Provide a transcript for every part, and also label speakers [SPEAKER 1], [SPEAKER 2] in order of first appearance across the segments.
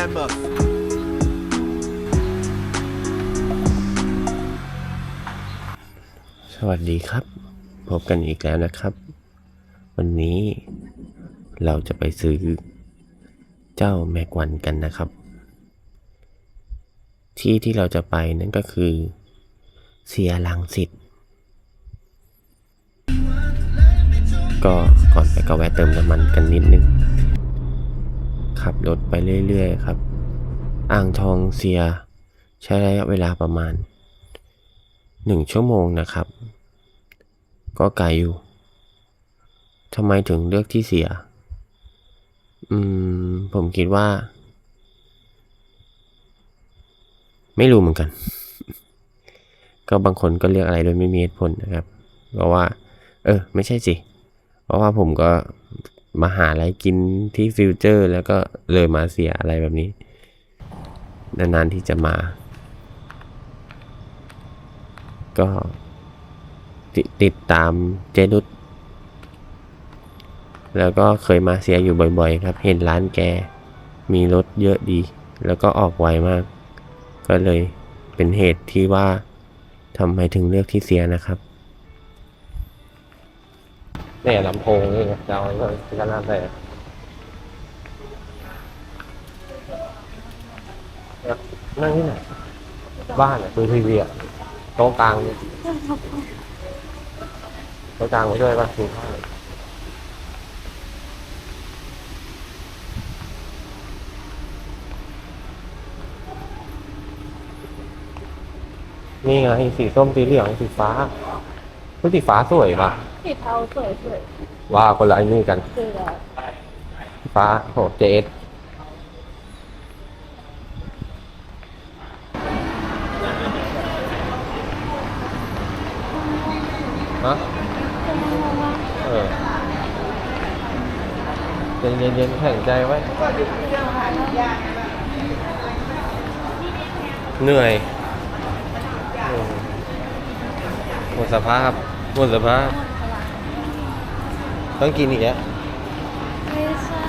[SPEAKER 1] Sandmuff.
[SPEAKER 2] สวัสดีครับ พบกันอีกแล้วนะครับ วันนี้เราจะไปซื้อเจ้าแมกวันกันนะครับ ที่ที่เราจะไปนั่นก็คือเซียรังสิตก็ก่อนไปก็แวะเติมน้ำมันกันนิดนึง ขับรถไปเรื่อยๆครับ อ่างทองเซีย ใช้ระยะเวลาประมาณหนึ่งชั่วโมงนะครับ ก็ไกลอยู่ทำไมถึงเลือกที่เสีย อืม ผมคิดว่า ไม่รู้เหมือนกัน ก็บางคนก็เลือกอะไรโดยไม่มีเหตุผลนะครับ เพราะว่า เออ ไม่ใช่สิ เพราะว่าผมก็ มาหาอะไรกินที่ฟิวเจอร์ แล้วก็เลยมาเสียอะไรแบบนี้ นานๆที่จะมา ก็ติติดตามเจนุสแล้วก็เคยมาเสียอยู่บ่อยๆ ครับ เห็นร้านแก มีรถเยอะดี แล้วก็ออกไวมาก ก็เลยเป็นเหตุที่ว่าทำไมถึงเลือกที่เสียนะครับ เนี่ยลำโพงนี่จะเอาไว้ก็น่าแต่นั่งที่ไหนบ้านอะดูทีวีอะโต๊ะกลางเนี่ยโต๊ะกลางไปด้วยป่ะกินข้าวนี่ไงสีส้มสีเหลืองสีฟ้าสีฟ้าสวยป่ะ
[SPEAKER 3] สีเทาสวยสวย
[SPEAKER 2] ว่าคนละไอ้นี่กัน
[SPEAKER 3] คืออะไร
[SPEAKER 2] สีฟ้าโหเจสฮะเออเย็นเย็นเย็นแข็งใจไว้ เหนื่อยอืมหมดสภาพหมดสภาพ ต้องกินอีกแล้ว
[SPEAKER 3] ไม่ใช่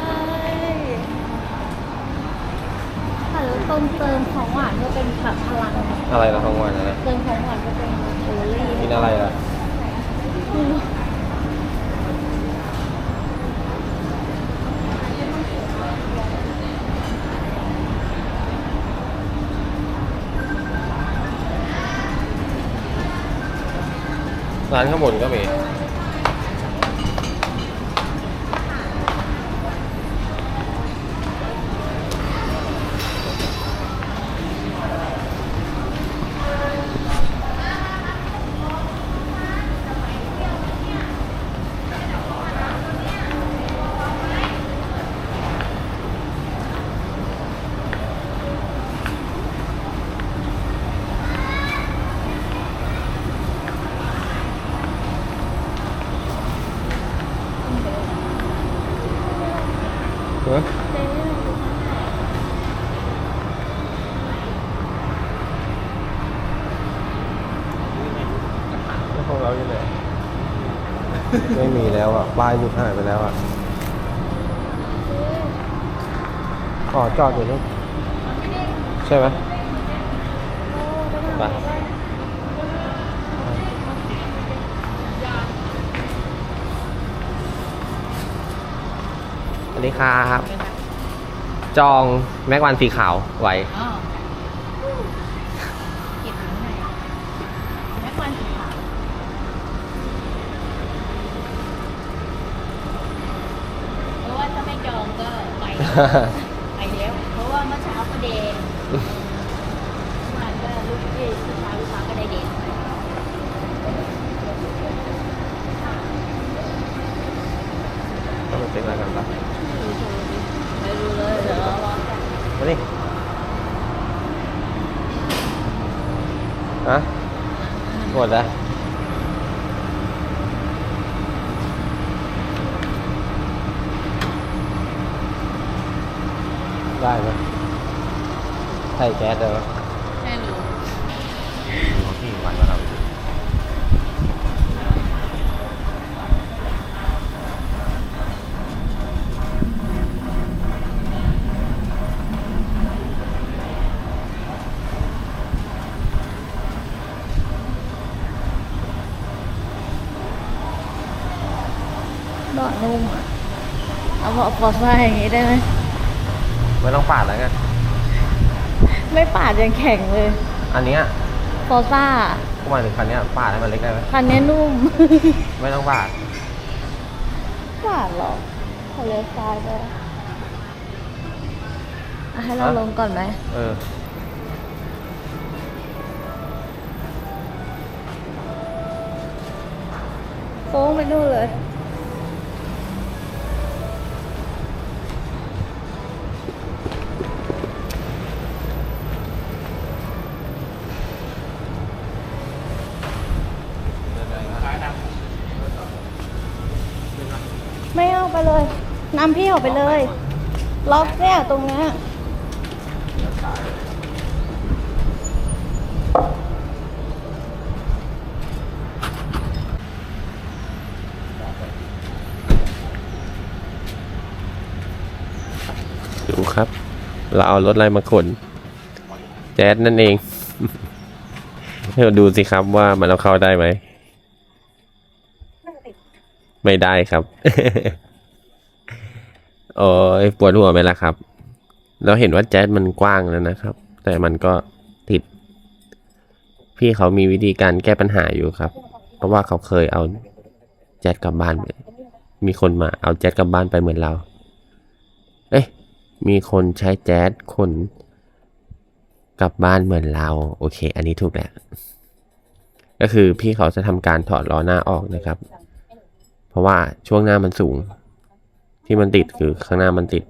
[SPEAKER 3] แต่ต้นเติมของหวานก็เป็นแบบพลัง
[SPEAKER 2] อะไรละของหวานอะไร
[SPEAKER 3] เติมของหวานก็เป็นเชอร์รี่
[SPEAKER 2] กินอะไรล่ะร้านข้างบนก็มี ฮ้ยแล้วของเราอยู่ไหนไม่มีแล้วอะป้ายหยุดหายไปแล้วอะอ๋อจอดอยู่นี่ใช่ไหมไป วัสดีครับ จองแม็กวันสีขาวไว้
[SPEAKER 3] อ๋อเก็บอยู่ไหนแม่ควันสีขาวเพราะว่าถ้าไม่จองก็ไป ไปแล้ว เพราะว่าเมื่อเช้าก็เดนเมื่อวานก็ลูกพี่ลูกค้าลูกค้าก็ได้เดนไป
[SPEAKER 2] ต้องไปเช็คอะไรกันปะ
[SPEAKER 3] ไม่รู้เลยเดี๋ยวเราลองกัน
[SPEAKER 2] มาดิ ฮะหมดแล้ อาเบาะ
[SPEAKER 3] ฟอร์ซ่าอย่างงี้ได้ไหม
[SPEAKER 2] ไม่ต้องปาดแล้วกัน
[SPEAKER 3] ไม่ปาดยังแข็งเลย
[SPEAKER 2] อันเนี้ย
[SPEAKER 3] ฟอร์ซ่า
[SPEAKER 2] กูหมายถึงคันเนี้ยปาดให้มันเล็กได้ไหม
[SPEAKER 3] คันนี้นุ่ม
[SPEAKER 2] ไม่ต้องปาด
[SPEAKER 3] ปาดหรอขอเลี้ยวซ้ายไปอะให้เรา
[SPEAKER 2] ฮะ
[SPEAKER 3] ลงก่อนไหม
[SPEAKER 2] เออ
[SPEAKER 3] โค้งไปนู่นเลย นำพี่ออกไปเลย ล็อกเนี่ยตรงเนี้ย
[SPEAKER 2] ดูครับ เราเอารถอะไรมาขน แจ๊สนั่นเอง เราดูสิครับว่ามันเอาเข้าได้ไหม ไม่ได้ครับ โอ้ยปวดหัวไหมล่ะครับ เราเห็นว่าแจ๊สมันกว้างแล้วนะครับ แต่มันก็ติด พี่เขามีวิธีการแก้ปัญหาอยู่ครับ เพราะว่าเขาเคยเอาแจ๊สกลับบ้านไปมีคนมาเอาแจ๊สกลับบ้านไปเหมือนเรา เอ้ยมีคนใช้แจ๊สขนกลับบ้านเหมือนเรา โอเค อันนี้ถูกแล้วก็คือพี่เขาจะทำการถอดล้อหน้าออกนะครับ เพราะว่าช่วงหน้ามันสูง ที่มันติดคือข้างหน้ามันติด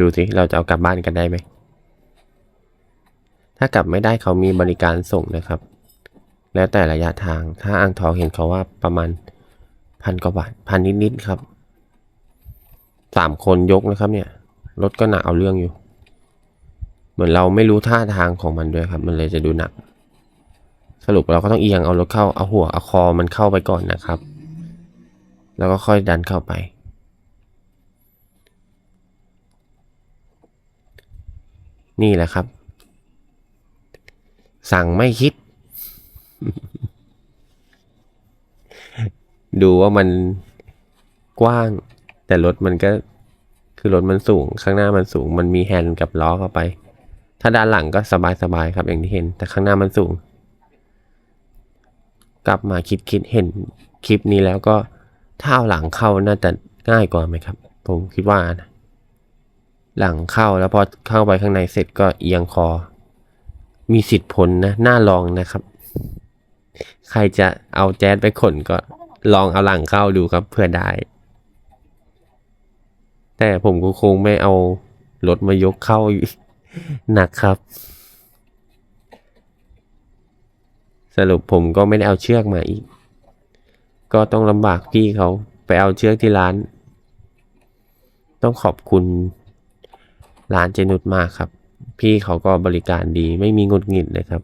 [SPEAKER 2] ดูสิ เราจะเอากลับบ้านกันได้ไหม ถ้ากลับไม่ได้เขามีบริการส่งนะครับ แล้วแต่ระยะทาง ถ้าอ่างทองเห็นเขาว่าประมาณพันกว่าบาทพันนิดๆครับสามคนยกนะครับเนี่ย รถก็หนักเอาเรื่องอยู่ เหมือนเราไม่รู้ท่าทางของมันด้วยครับ มันเลยจะดูหนัก สรุปเราก็ต้องเอียงเอารถเข้าเอาหัวเอาคอมันเข้าไปก่อนนะครับ แล้วก็ค่อยดันเข้าไปนี่แหละครับ สั่งไม่คิด ดูว่ามันกว้าง แต่รถมันก็คือรถมันสูง ข้างหน้ามันสูง มันมีแฮนด์กับล้อเข้าไป ถ้าด้านหลังก็สบายๆครับอย่างที่เห็น แต่ข้างหน้ามันสูง กลับมาคิดคิดเห็นคลิปนี้แล้วก็ถ้าเอาหลังเข้าน่าจะง่ายกว่าไหมครับ ผมคิดว่านะหลังเข้าแล้วพอเข้าไปข้างในเสร็จก็เอียงคอ มีสิทธิ์ผลนะน่าลองนะครับ ใครจะเอาแจ๊สไปขนก็ลองเอาหลังเข้าดูครับเพื่อได้ แต่ผมก็คงไม่เอารถมายกเข้า หนักครับ สรุปผมก็ไม่ได้เอาเชือกมาอีก ก็ต้องลำบากพี่เขาไปเอาเชือกที่ร้าน ต้องขอบคุณร้านเจนุดมากครับ พี่เขาก็บริการดีไม่มีงุดหงิดเลยครับ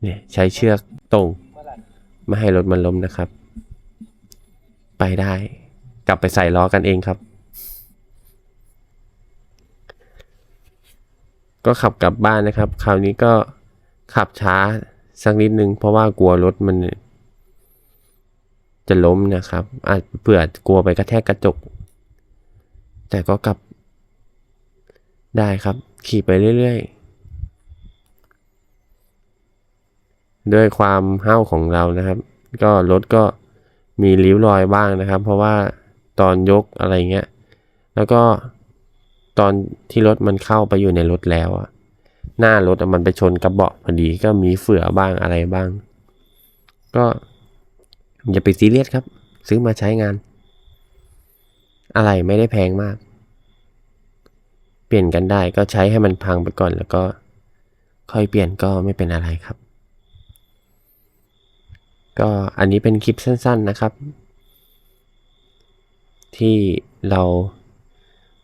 [SPEAKER 2] เนี่ยใช้เชือกตรง ไม่ให้รถมันล้มนะครับ ไปได้ กลับไปใส่ล้อกันเองครับ ก็ขับกลับบ้านนะครับ คราวนี้ก็ขับช้าสักนิดนึง เพราะว่ากลัวรถมัน จะล้มนะครับ อาจเผื่อกลัวไปกระแทกกระจก แต่ก็กลับ ได้ครับ ขี่ไปเรื่อยๆ ด้วยความห้าวของเรานะครับ ก็รถก็มีริ้วรอยบ้างนะครับ เพราะว่าตอนยกอะไรเงี้ย แล้วก็ ตอนที่รถมันเข้าไปอยู่ในรถแล้วอะหน้ารถมันไปชนกระเบาะพอดีก็มีเฟื่อบ้างอะไรบ้าง ก็อย่าไปซีเรียสครับ ซื้อมาใช้งาน อะไรไม่ได้แพงมาก เปลี่ยนกันได้ก็ใช้ให้มันพังไปก่อนแล้วก็ ค่อยเปลี่ยนก็ไม่เป็นอะไรครับ ก็อันนี้เป็นคลิปสั้น ๆนะครับ ที่เรา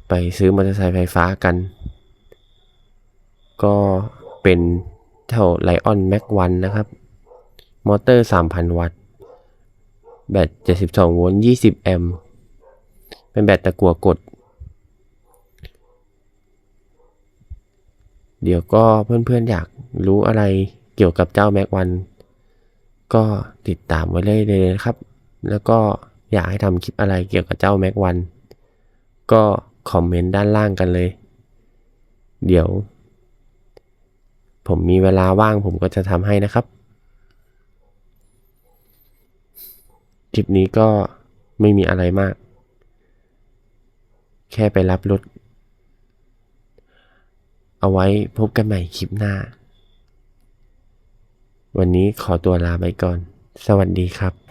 [SPEAKER 2] ไปซื้อมอเตอร์ไซค์ไฟฟ้ากัน ก็เป็นเท่าไลออนแม็กวันนะครับ มอเตอร์ 3,000 วัตต์ แบต 72 โวลต์ 20 แอมป์ เป็นแบตตะกัวกด เดี๋ยวก็เพื่อนๆอยากรู้อะไรเกี่ยวกับเจ้าแม็กวันก็ติดตามไว้เลยเลยนะครับ แล้วก็อยากให้ทำคลิปอะไรเกี่ยวกับเจ้าแม็กวันก็ คอมเมนต์ด้านล่างกันเลย เดี๋ยว ผมมีเวลาว่างผมก็จะทำให้นะครับ คลิปนี้ก็ไม่มีอะไรมาก แค่ไปรับรถ เอาไว้พบกันใหม่คลิปหน้า วันนี้ขอตัวลาไปก่อน สวัสดีครับ